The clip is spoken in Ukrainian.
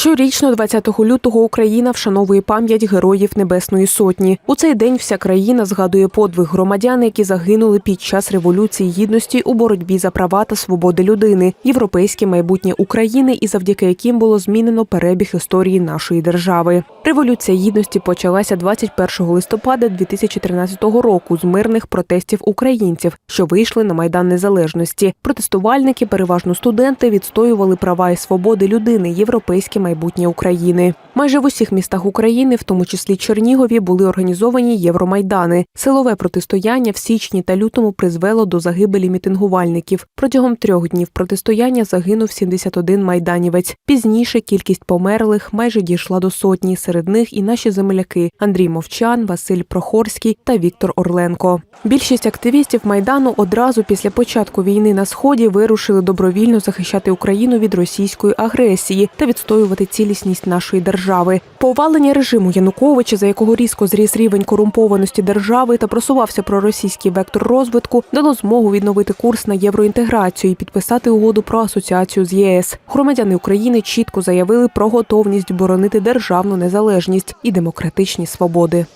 Щорічно, 20 лютого, Україна вшановує пам'ять героїв Небесної Сотні. У цей день вся країна згадує подвиг громадян, які загинули під час революції гідності у боротьбі за права та свободи людини, європейське майбутнє України, і завдяки яким було змінено перебіг історії нашої держави. Революція гідності почалася 21 листопада 2013 року з мирних протестів українців, що вийшли на майдан незалежності. Протестувальники, переважно студенти, відстоювали права і свободи людини, європейське майбутнє України. Майже в усіх містах України, в тому числі Чернігові, були організовані євромайдани. Силове протистояння в січні та лютому призвело до загибелі мітингувальників. Протягом трьох днів протистояння загинув 71 майданівець. Пізніше кількість померлих майже дійшла до сотні. Серед них і наші земляки Андрій Мовчан, Василь Прохорський та Віктор Орленко. Більшість активістів майдану одразу після початку війни на сході вирушили добровільно захищати Україну від російської агресії та відстоювати цілісність нашої держави. Повалення режиму Януковича, за якого різко зріс рівень корумпованості держави та просувався проросійський вектор розвитку, дало змогу відновити курс на євроінтеграцію і підписати угоду про асоціацію з ЄС. Громадяни України чітко заявили про готовність боронити державну незалежність і демократичні свободи.